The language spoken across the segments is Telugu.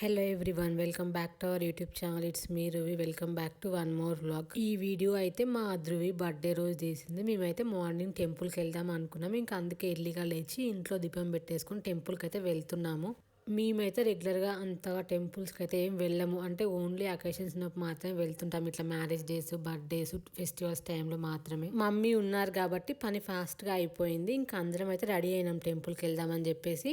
Hello everyone welcome back to our YouTube channel it's me Ruvi welcome back to one more vlog ఈ వీడియో అయితే మా ధ్రువి బర్త్డే రోజు తీసింది మేమైతే మార్నింగ్ టెంపుల్కి వెళ్దాం అనుకున్నాం. ఇంకా అందుకే ఎర్లీగా లేచి ఇంట్లో దీపం పెట్టేసుకుని టెంపుల్కి అయితే వెళ్తున్నాము. మేమైతే రెగ్యులర్గా అంతగా టెంపుల్స్కి అయితే ఏం వెళ్ళము. అంటే ఓన్లీ అకేషన్స్ మాత్రమే వెళ్తుంటాం. ఇట్లా మ్యారేజ్ డేస్ బర్త్డేస్ ఫెస్టివల్స్ టైంలో మాత్రమే. మమ్మీ ఉన్నారు కాబట్టి పని ఫాస్ట్గా అయిపోయింది. ఇంకా అందరం అయితే రెడీ అయినాం టెంపుల్కి వెళ్దామని చెప్పేసి.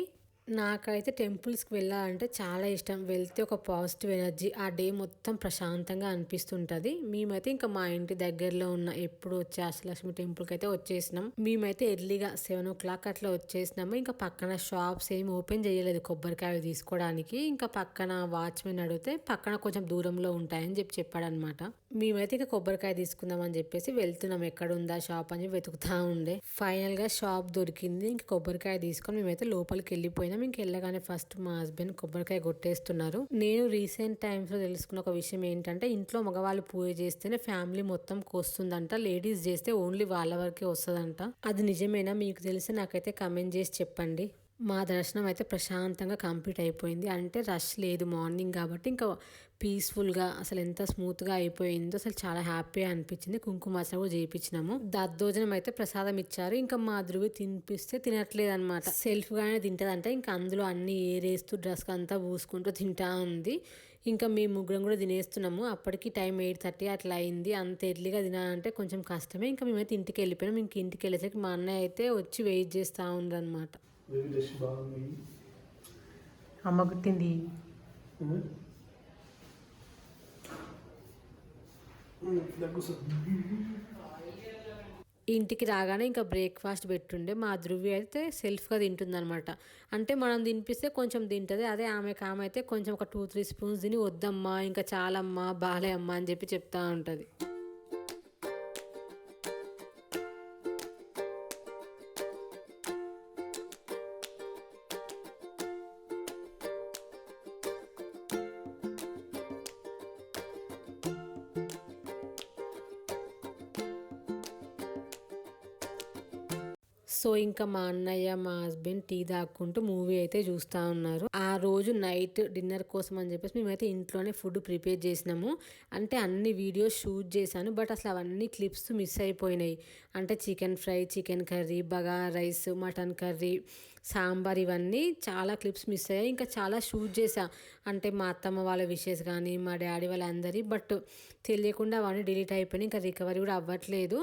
నాకైతే టెంపుల్స్కి వెళ్ళాలంటే చాలా ఇష్టం. వెళ్తే ఒక పాజిటివ్ ఎనర్జీ ఆ డే మొత్తం ప్రశాంతంగా అనిపిస్తుంటుంది. మేమైతే ఇంకా మా ఇంటి దగ్గరలో ఉన్న ఎప్పుడు వచ్చే అష్టలక్ష్మి టెంపుల్కి అయితే వచ్చేసినాం. మేమైతే ఎర్లీగా సెవెన్ ఓ క్లాక్ అట్లా వచ్చేసినాము. ఇంకా పక్కన షాప్స్ ఏమి ఓపెన్ చేయలేదు కొబ్బరికాయ తీసుకోవడానికి. ఇంకా పక్కన వాచ్మెన్ అడిగితే పక్కన కొంచెం దూరంలో ఉంటాయని చెప్పి చెప్పాడనమాట. మేమైతే ఇంకా కొబ్బరికాయ తీసుకుందాం అని చెప్పేసి వెళ్తున్నాం. ఎక్కడ ఉందా షాప్ అని వెతుకుతా ఉండే. ఫైనల్గా షాప్ దొరికింది. ఇంకా కొబ్బరికాయ తీసుకొని మేమైతే లోపలికి వెళ్ళిపోయినాం. పోయినాం ఇంక వెళ్ళగానే ఫస్ట్ మా హస్బెండ్ కొబ్బరికాయ కొట్టేస్తున్నారు. నేను రీసెంట్ టైమ్స్లో తెలుసుకున్న ఒక విషయం ఏంటంటే ఇంట్లో మగవాళ్ళు పూజ చేస్తేనే ఫ్యామిలీ మొత్తం కోస్తుందంట లేడీస్ చేస్తే ఓన్లీ వాళ్ళ వరకే వస్తుందంట. అది నిజమేనా? మీకు తెలిసి నాకైతే కమెంట్ చేసి చెప్పండి. మా దర్శనం అయితే ప్రశాంతంగా కంప్లీట్ అయిపోయింది. అంటే రష్ లేదు మార్నింగ్ కాబట్టి ఇంకా పీస్ఫుల్గా అసలు ఎంత స్మూత్గా అయిపోయిందో అసలు చాలా హ్యాపీగా అనిపించింది. కుంకుమ కూడా చేయించినాము దద్దోజనం అయితే ప్రసాదం ఇచ్చారు. ఇంకా మా ధృవి తినిపిస్తే తినట్లేదు అనమాట సెల్ఫ్గానే తింటుందంటే. ఇంకా అందులో అన్ని ఏరేస్తూ డ్రెస్ అంతా పూసుకుంటూ తింటా ఉంది. ఇంకా మేము ముగ్గురం కూడా తినేస్తున్నాము. అప్పటికి టైం ఎయిట్ థర్టీ అట్లా అయింది. అంత ఎర్లీగా తినాలంటే కొంచెం కష్టమే. ఇంకా మేమైతే ఇంటికి వెళ్ళిపోయినాం. ఇంక ఇంటికి వెళ్ళేసరికి మా అన్నయ్య అయితే వచ్చి వెయిట్ చేస్తూ ఉండరు అనమాట అమ్మ గుట్టింది ఇంటికి రాగానే ఇంకా బ్రేక్ఫాస్ట్ పెట్టుండే. మా ధృవి అయితే సెల్ఫ్గా తింటుంది అనమాట అంటే మనం తినిపిస్తే కొంచెం తింటుంది. అదే ఆమె ఆమె అయితే కొంచెం ఒక టూ త్రీ స్పూన్స్ తిని వద్దమ్మా ఇంకా చాలమ్మా బాలే అమ్మా అని చెప్పి చెప్తా ఉంటుంది. సో ఇంకా మా అన్నయ్య మా హస్బెండ్ టీ తాక్కుంటూ మూవీ అయితే చూస్తూ ఉన్నారు. ఆ రోజు నైట్ డిన్నర్ కోసం అని చెప్పేసి మేమైతే ఇంట్లోనే ఫుడ్ ప్రిపేర్ చేసినాము. అంటే అన్ని వీడియోస్ షూట్ చేశాను బట్ అసలు అవన్నీ క్లిప్స్ మిస్ అయిపోయినాయి. అంటే chicken fry chicken curry bagara rice mutton curry sambar ఇవన్నీ చాలా క్లిప్స్ మిస్ అయ్యాయి. ఇంకా చాలా షూట్ చేశా. అంటే మా అత్తమ్మ వాళ్ళ విషెస్ కానీ మా డాడీ వాళ్ళందరి బట్ తెలియకుండా అవన్నీ డిలీట్ అయిపోయినాయి. ఇంకా రికవరీ కూడా అవ్వట్లేదు.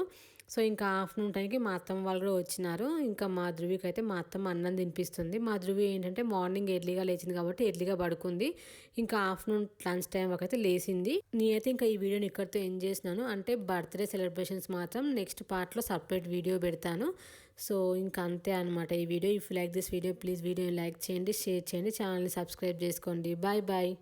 సో ఇంకా ఆఫ్టర్నూన్ టైంకి మా అత్తమ్మ వాళ్ళు కూడా వచ్చినారు. ఇంకా మా ధృవికి అయితే మా అత్తమ్మ అన్నం తినిపిస్తుంది. మా ధృవి ఏంటంటే మార్నింగ్ ఎర్లీగా లేచింది కాబట్టి ఎర్లీగా పడుకుంది. ఇంకా ఆఫ్టర్నూన్ లంచ్ టైం వరకు అయితే లేచింది. నేనైతే ఇంకా ఈ వీడియోని ఇక్కడితో ఎండ్ చేసినాను అంటే బర్త్డే సెలబ్రేషన్స్ మాత్రం నెక్స్ట్ పార్ట్లో సపరేట్ వీడియో పెడతాను. సో ఇంకా అంతే అనమాట ఈ video. If like this video please వీడియోని లైక్ చేయండి షేర్ చేయండి ఛానల్ని సబ్స్క్రైబ్ చేసుకోండి. Bye bye